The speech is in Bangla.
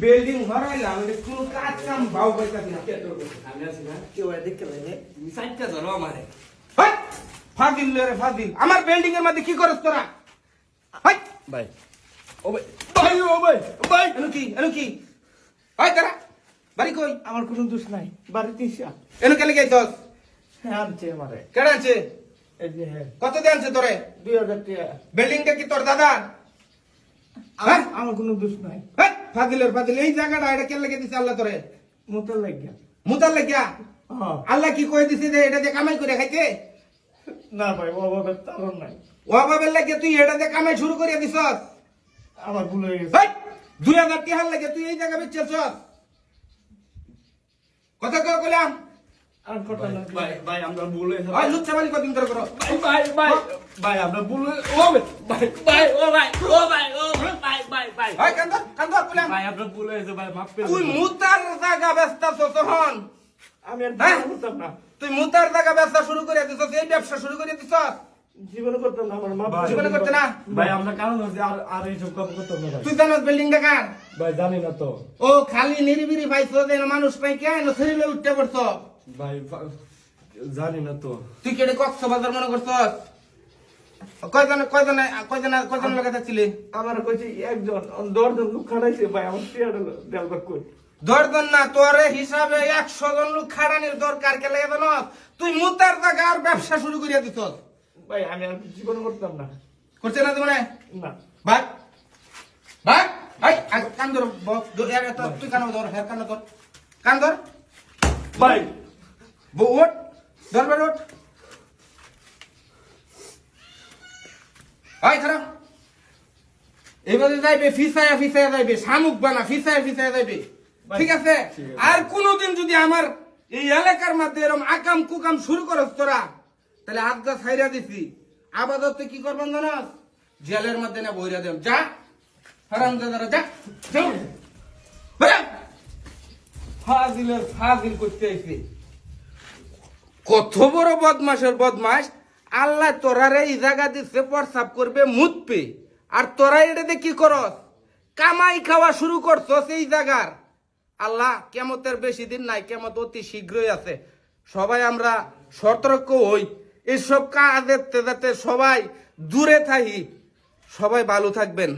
বিল্ডিং হরাইলাম এটা কোনো কাজ কাম বাউ পাইতাছি না আমি আছি না কেউ দেখতে পাই না তুমি চারটা ধরো আমারে হাই ফাদিল রে ফাদিল। আমার বিল্ডিং এর মধ্যে কি করছ তোরা? হাই ভাই। ও ভাই। ভাই ও ভাই ভাই। এনু কি এনু কি? হাই তারা? বাড়ি কই? আমার কোনো দোষ নাই। বাড়িতে ইসা এনু কেন গেছস হ্যাঁ আনছে আমারে। কেডা আছে হ্যাঁ। কত দিয়ে আনছে তোরে? দুই হাজার টাকা। বিল্ডিংটা কি তোর দাদা হ্যাঁ আমার- আমার কোনো দোষ নাই। হাই ফাদিলের ফাদিল এই জায়গাটা এটা কেন লেগে দিছে আল্লাহ তোরে? মোতার লাগিয়া মুতার লাগিয়া হ্যাঁ। আল্লাহ কি কই দিছে যে এটা যে কামাই করে খাইতে? না ভাই অভাবের তারণ নাই। ও বাবের লাগিয়া তুই এটা যে কামাই শুরু করে দিছস? আমার ভুল হয়ে গেছে। দুই হাজার টিহার লাগে তুই এই জায়গা বেচছস কথা কয় কইলাম ভাই ভাই আমরা ভুল হয়েছে ওই লুচ্চা বালি কদিন ধরে করো? ভাই ভাই ভাই আমরা ভুল ও ভাই ভাই ভাই ও ভাই ভাই। ভাই। ভাই ভাই কান্দর কান্দর কইলাম ভাই আমরা ভুল হয়েছে ভাই মাফ করে তুই দিন। মুতার জায়গা ব্যস্ত তখন আমি আর হ্যাঁ? না। তুই মুতার জায়গা ব্যবসা শুরু করে দিছস এই ব্যবসা শুরু করে দিছস। জীবনে করতাম না আমার মা জীবনে করতে না? ভাই আমরা কারণ হচ্ছে আর আর এইসব কাম করতাম না তুই জানাস বিল্ডিং দেখার ভাই জানি না তো। ও খালি নিরিবিরি যে মানুষ পাই কেন শরীরে উঠতে পড়ছ ভাই জানি না তো। তুই কেটে কক্সবাজার মনে করছস? কয়জন কয়জন কয়জন কয়জন লোক যাচ্ছিলি? আমার কইছে একজন দশজন লোক খাড়াইছে ভাই আমার টিয়ার দেলবার কই। দরজন না তোর হিসাবে একশো জন লোক খাড়ানির দরকার কে লাগে জানো তুই মুতার জায়গা আর ব্যবসা শুরু করিয়া দিছ ভাই আমি আর জীবনে করতাম না। করছে না তুমি না। ভাই ভাই ভাই কান ধর তুই কান ধর হের কান ধর। কান ধর। ভাই। ব- ওঠ। ওঠ ভাই খারাপ এবারে যাইবে ফিসায়া ফিসায়া যাইবে শামুক বানা ফিসায়া ফিসায়া যাইবে। ঠিক আছে? আর কোনোদিন যদি আমার এই এলাকার মধ্যে এরকম আকাম কুকাম শুরু করস তোরা তাহলে হাত গা ছাইরা দিছি। আপাতত কি করবেন জানাস? জেলের মধ্যে না বইরা দেব। যা হারাম দাদারা যা যাও। ফাজিলের ফাজিল করতে আইছে। কত বড় বদমাসের বদমাস আল্লাহ তোরারে এই জায়গা দিচ্ছে প্রসাব করবে মুতপে আর তোরা এটাতে কি করস? কামাই খাওয়া শুরু করছস এই জায়গার। আল্লাহ কেমতের বেশি দিন নাই, কেমত অতি শীঘ্রই আছে। সবাই আমরা সতর্ক হই। এইসব কাজের যাতে সবাই দূরে থাকি সবাই ভালো থাকবেন।